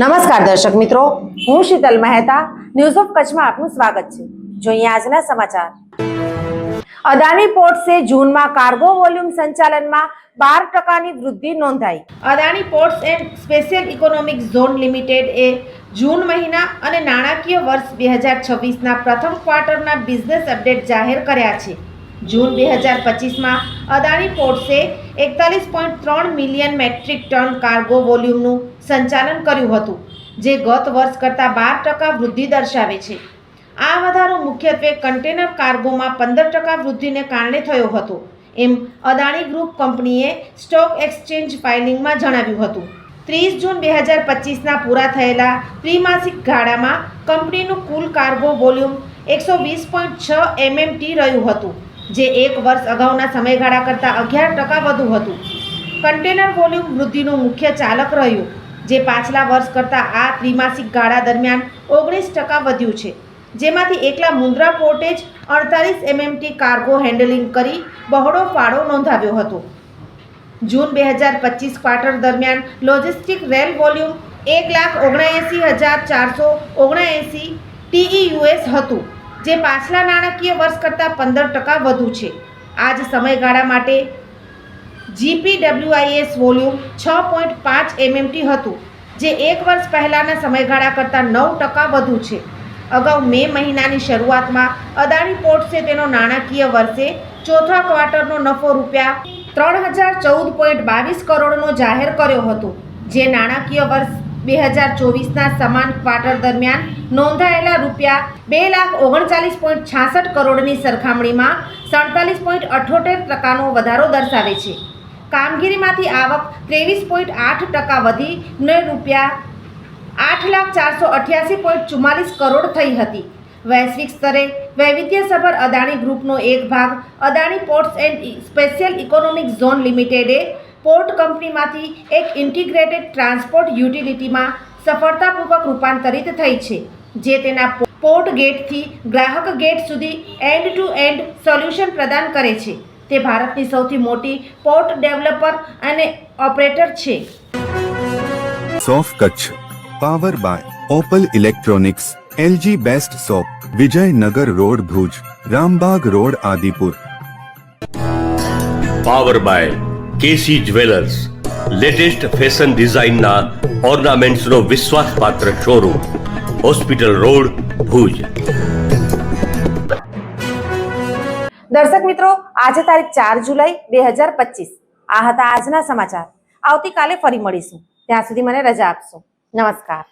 નમસ્કાર દર્શક મિત્રો, હું શીતલ મહેતા ન્યૂઝ ઓફ કચ્છમાં આપનું સ્વાગત છે. જોઈએ આજના સમાચાર. અદાની પોર્ટ્સે જૂનમાં કાર્ગો વોલ્યુમ સંચાલનમાં બાર ટકાની વૃદ્ધિ નોંધાઈ. Adani ports and special economic zone limited એ જૂન મહિના અને નાણાકીય વર્ષ બે હજાર છવ્વીસના પ્રથમ ક્વાર્ટરના બિઝનેસ અપડેટ જાહેર કર્યા છે. જૂન બે હજાર પચીસમાં અદાણી પોર્ટ્સે એકતાલીસ પોઈન્ટ ત્રણ મિલિયન મેટ્રિક ટન કાર્ગો વોલ્યુમનું સંચાલન કર્યું હતું, જે ગત વર્ષ કરતાં બાર ટકા વૃદ્ધિ દર્શાવે છે. આ વધારો મુખ્યત્વે કન્ટેનર કાર્ગોમાં પંદર ટકા વૃદ્ધિને કારણે થયો હતો, એમ અદાણી ગ્રુપ કંપનીએ સ્ટોક એક્સચેન્જ ફાઇલિંગમાં જણાવ્યું હતું. ત્રીસ જૂન બે હજાર પચીસના પૂરા થયેલા ત્રિમાસિક ગાળામાં કંપનીનું કુલ કાર્ગો વોલ્યુમ એકસો વીસ પોઈન્ટ છ એમએમટી રહ્યું હતું, જે એક વર્ષ અગાઉના સમયગાળા કરતાં અગિયાર ટકા વધુ હતું. કન્ટેનર વોલ્યુમ વૃદ્ધિનું મુખ્ય ચાલક રહ્યું જે પાછલા વર્ષ કરતાં આ ત્રિમાસિક ગાળા દરમિયાન ઓગણીસ ટકા વધ્યું છે. જેમાંથી એકલા મુન્દ્રા પોર્ટે જ અડતાલીસ એમએમટી કાર્ગો હેન્ડલિંગ કરી બહોળો ફાળો નોંધાવ્યો હતો. જૂન બે હજાર પચીસ ક્વાર્ટર દરમિયાન લોજિસ્ટિક રેલ વોલ્યુમ એક લાખ ઓગણએંસી હજાર ચારસો ઓગણએંસી ટીઈયુએસ હતું, જે પાછલા નાણાકીય વર્ષ કરતાં પંદર ટકા વધુ છે. આ જ સમયગાળા માટે જીપીડબ્લ્યુઆઈએસ વોલ્યુમ છ પોઈન્ટ પાંચ એમએમટી હતું, જે એક વર્ષ પહેલાંના સમયગાળા કરતાં નવ ટકા વધુ છે. અગાઉ મે મહિનાની શરૂઆતમાં અદાણી પોર્ટ્સે તેનો નાણાકીય વર્ષે ચોથા ક્વાર્ટરનો નફો રૂપિયા ત્રણ હજાર ચૌદ પોઈન્ટ બાવીસ કરોડનો જાહેર કર્યો હતો, જે નાણાકીય વર્ષ બે હજાર ચોવીસના સમાન ક્વાર્ટર દરમિયાન નોંધાયેલા રૂપિયા બે લાખ ઓગણચાલીસ પોઈન્ટ છાસઠ કરોડની સરખામણીમાં સડતાલીસ પોઈન્ટ અઠ્ઠોતેર ટકાનો વધારો દર્શાવે છે. કામગીરીમાંથી આવક ત્રેવીસ પોઈન્ટ આઠ ટકા વધીને રૂપિયા આઠ લાખ ચારસો અઠ્યાસી પોઈન્ટ ચુમ્માલીસ કરોડ થઈ હતી. વૈશ્વિક સ્તરે વૈવિધ્યસભર અદાણી ગ્રુપનો એક ભાગ Adani ports and special economic zone લિમિટેડે port કંપનીમાંથી એક ઇન્ટિગ્રેટેડ ટ્રાન્સપોર્ટ યુટિલિટીમાં સફળતાપૂર્વક રૂપાંતરિત થઈ છે, જે તેના પોર્ટ ગેટથી ગ્રાહક ગેટ સુધી એન્ડ ટુ એન્ડ સોલ્યુશન પ્રદાન કરે છે. તે ભારતની સૌથી મોટી પોર્ટ ડેવલપર અને ઓપરેટર છે. સોફ Kutch. Power by Opal electronics LG best shop Vijaynagar road Bhuj Rambag road Adipur. Power by KC jewellers latest fashion ડિઝાઇનના ઓર્નામેન્ટ્સનો વિશ્વાસપાત્ર શોરૂમ હોસ્પિટલ રોડ ભુજ. દર્શક મિત્રો, આજે તારીખ ચાર જુલાઈ બે હજાર પચીસ. આ હતા આજના સમાચાર. આવતીકાલે ફરી મળીશું. ત્યાં સુધી મને રજા આપશો. નમસ્કાર.